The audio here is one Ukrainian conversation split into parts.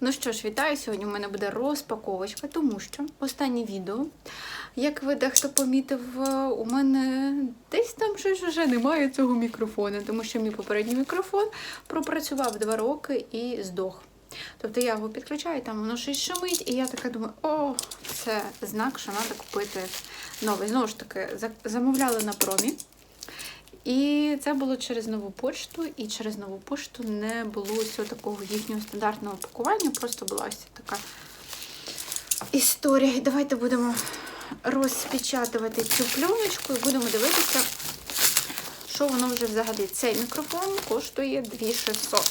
Ну що ж, вітаю! Сьогодні у мене буде розпаковочка, тому що останнє відео, як ви дехто помітив, е, у мене десь там щось вже немає цього мікрофона, тому що мій попередній мікрофон пропрацював два роки і здох. Тобто я його підключаю, там воно щось шумить, і я така думаю, о, це знак, що треба купити новий. Знову ж таки, за- замовляли на промі. І це було через нову пошту, і через нову пошту не було ось такого їхнього стандартного пакування, просто була ось така історія. І давайте будемо розпечатувати цю пленочку і будемо дивитися, що воно вже взагалі. Цей мікрофон коштує 2600.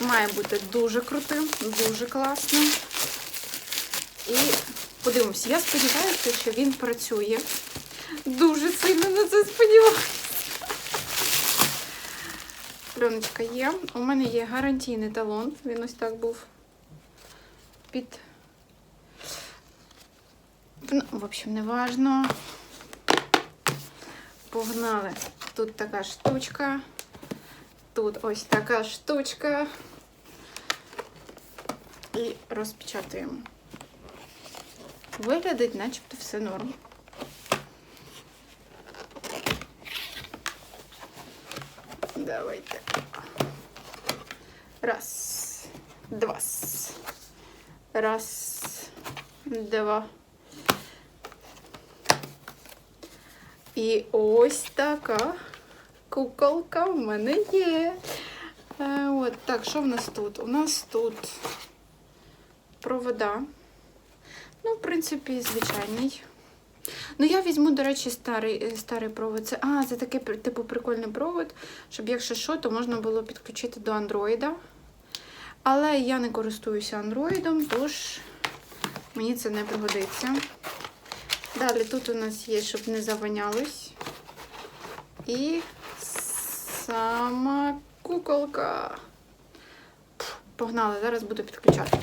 Має бути дуже крутим, дуже класним. І подивимося, я сподіваюся, що він працює. Дуже сильно на це сподіваюся. Пленочка є. У мене є гарантійний талон. Він ось так був під. Ну, в общем, не важно. Погнали. Тут така штучка. Тут ось така штучка. І розпечатуємо. Виглядить, начебто все норм. Давайте. Раз, два. Раз, два. І ось така куколка в мене є. Е, от, так, що в нас тут? У нас тут провода. Ну, в принципі, звичайний. Ну, я візьму, до речі, старий, е, старий провод. Це, а, це такий типу прикольний провод, щоб якщо що, то можна було підключити до андроїда. Але я не користуюся андроїдом, тож мені це не пригодиться. Далі тут у нас є, щоб не завонялось. І сама куколка. Погнали, зараз буду підключати.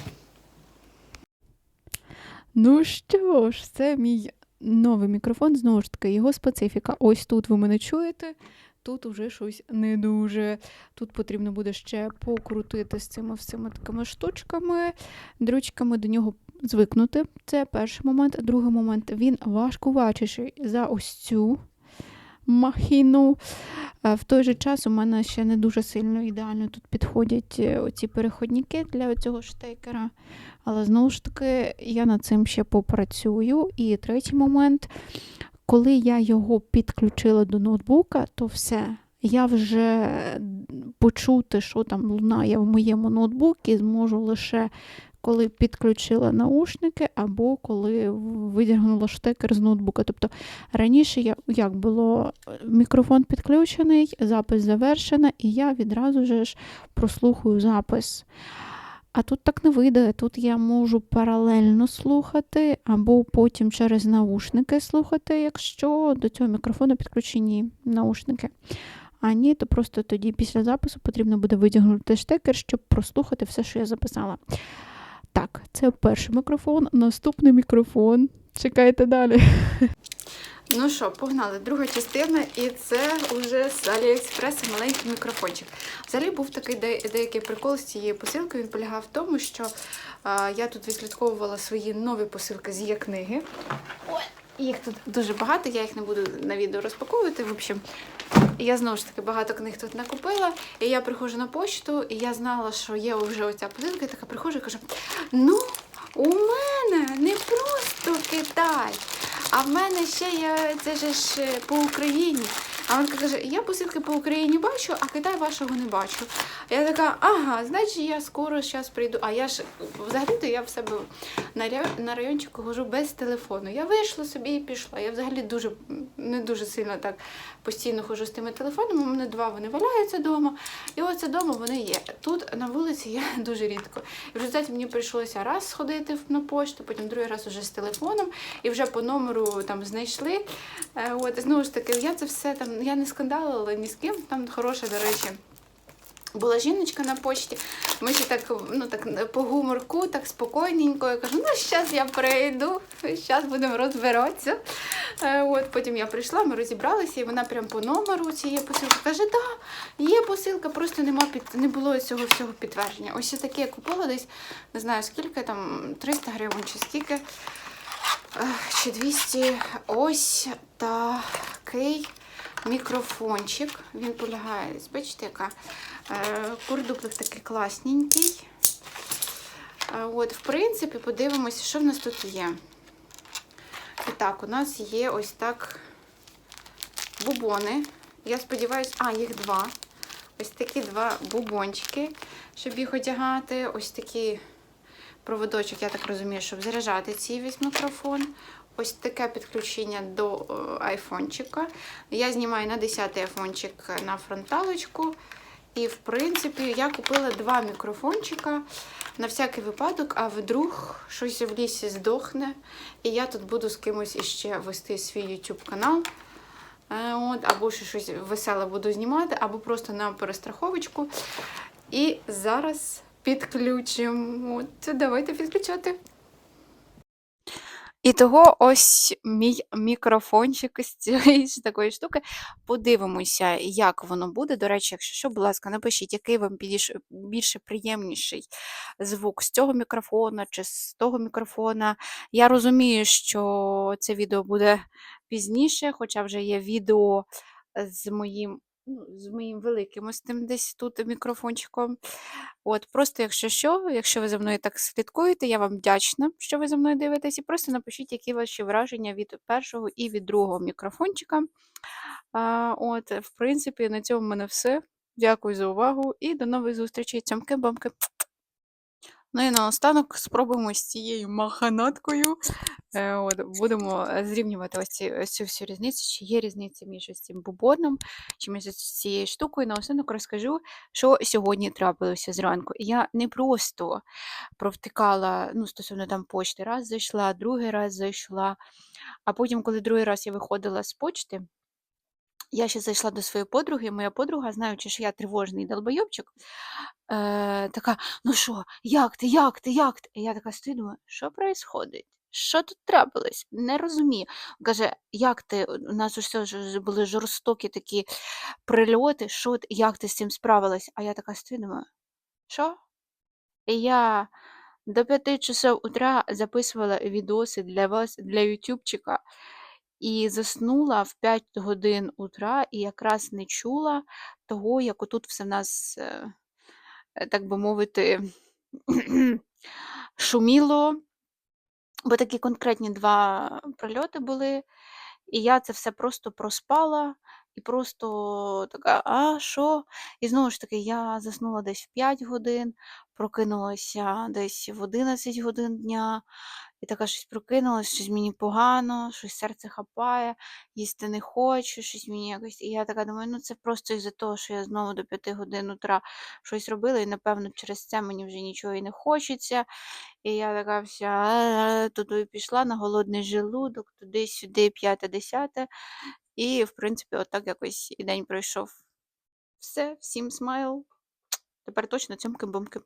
Ну що ж, це мій новий мікрофон. Знову ж таки, його специфіка. Ось тут ви мене чуєте. Тут уже щось не дуже. Тут потрібно буде ще покрутити з цими всіма такими штучками, дрючками до нього звикнути. Це перший момент. Другий момент він важкувачіший за ось цю махіну. Е, В той же час у мене ще не дуже сильно ідеально тут підходять е, оці переходники для цього штекера. Але знову ж таки, я над цим ще попрацюю. І третій момент, коли я його підключила до ноутбука, то все. Я вже почути, що там лунає в моєму ноутбуці, зможу лише коли підключила наушники, або коли видягнула штекер з ноутбука. Тобто раніше я як було мікрофон підключений, запис завершено, і я відразу ж прослухаю запис. А тут так не вийде. Тут я можу паралельно слухати, або потім через наушники слухати, якщо до цього мікрофону підключені наушники. А ні, то просто тоді після запису потрібно буде витягнути штекер, щоб прослухати все, що я записала. Так, це перший мікрофон, наступний мікрофон. Чекайте далі. Ну що, погнали. Друга частина, і це вже з Аліекспресу маленький мікрофончик. Взагалі був такий де- деякий прикол з цією посилкою. Він полягав в тому, що а, я тут відслідковувала свої нові посилки з є книги. Ой, їх тут дуже багато, я їх не буду на відео розпаковувати. В общем, я знову ж таки багато книг тут накупила. І я приходжу на почту, і я знала, що є вже оця посилка, і така приходжу і кажу: ну, у мене не просто Китай. А в мене ще є це ж е, по Україні. А вона каже: я посилки по Україні бачу, а Китай вашого не бачу. Я така, ага, значить я скоро зараз прийду. А я ж взагалі-то я в себе на райончику хожу без телефону. Я вийшла собі і пішла. Я взагалі дуже не дуже сильно так постійно ходжу з тими телефонами. У мене два вони валяються вдома. І оце вдома вони є. Тут на вулиці я дуже рідко. І в результаті мені прийшлося раз сходити на пошту, потім другий раз уже з телефоном, і вже по номеру там знайшли. Е, От знову ж таки, я це все там, я не скандалила ні з ким. Там хороша, до речі, Була жіночка на почті, ми ще так, ну, так по гуморку, так спокійненько. Я кажу, ну зараз я прийду, зараз будемо розбиратися. Е, От, потім я прийшла, ми розібралися, і вона прям по номеру цієї посилки каже, да, є посилка, просто нема під, не було цього всього підтвердження. Ось ще таке я купила десь, не знаю скільки, там 300 гривень чи скільки, е, чи 200. Ось такий мікрофончик. Він полягає, бачите, яка е, курдуплик такий класненький. Е, От, в принципі, подивимося, що в нас тут є. І так, у нас є ось так бубони. Я сподіваюся, а, їх два. Ось такі два бубончики, щоб їх одягати. Ось такий проводочок, я так розумію, щоб заряджати цей весь мікрофон. Ось таке підключення до е, айфончика. Я знімаю на 10-й айфончик на фронталочку. І, в принципі, я купила два мікрофончика на всякий випадок, а вдруг щось в лісі здохне, і я тут буду з кимось іще вести свій YouTube канал. Е, або ще щось веселе буду знімати, або просто на перестраховочку. І зараз підключимо. От, давайте підключати. І того ось мій мікрофончик з цієї такої штуки. Подивимося, як воно буде. До речі, якщо що, будь ласка, напишіть, який вам більше приємніший звук з цього мікрофона чи з того мікрофона. Я розумію, що це відео буде пізніше, хоча вже є відео з моїм. Ну, з моїм великим ось тим десь тут мікрофончиком. От, просто, якщо що, якщо ви за мною так слідкуєте, я вам вдячна, що ви за мною дивитесь. І просто напишіть, які ваші враження від першого і від другого мікрофончика. А, от, в принципі, на цьому в мене все. Дякую за увагу і до нових зустрічей. Цьомки-бомки. Ну і наостанок спробуємо з цією маханаткою. Е, от, будемо е, зрівнювати ось, ці, ось цю всю різницю, чи є різниця між ось цим бубоном, чи між цією штукою. Наостанок розкажу, що сьогодні трапилося зранку. Я не просто провтикала, ну, стосовно там почти, раз зайшла, другий раз зайшла. А потім, коли другий раз я виходила з почти, я ще зайшла до своєї подруги, і моя подруга, знаючи, що я тривожний долбойобчик, е, така: ну що, як ти, як ти, як ти? І я така стою, думаю, що відбувається? Що тут трапилось? Не розумію. Каже, як ти? У нас усе були жорстокі такі прильоти, що як ти з цим справилась? А я така стою, думаю, що? І я до 5 часов утра записувала відоси для вас, для ютубчика, і заснула в 5 годин утра, і якраз не чула того, як отут все в нас, е, е, так би мовити, шуміло, бо такі конкретні два прильоти були. І я це все просто проспала, і просто така, а що? І знову ж таки, я заснула десь в 5 годин, прокинулася десь в 11 годин дня, і така щось прокинулася, щось мені погано, щось серце хапає, їсти не хочу, щось мені якось. І я така думаю, ну це просто із-за того, що я знову до 5 годин утра щось робила, і напевно через це мені вже нічого і не хочеться. І я така вся туди пішла на голодний желудок, туди-сюди, п'яте-десяте. І, в принципі, отак якось і день пройшов. Все, всім смайл. Тепер точно цьомки-бомки.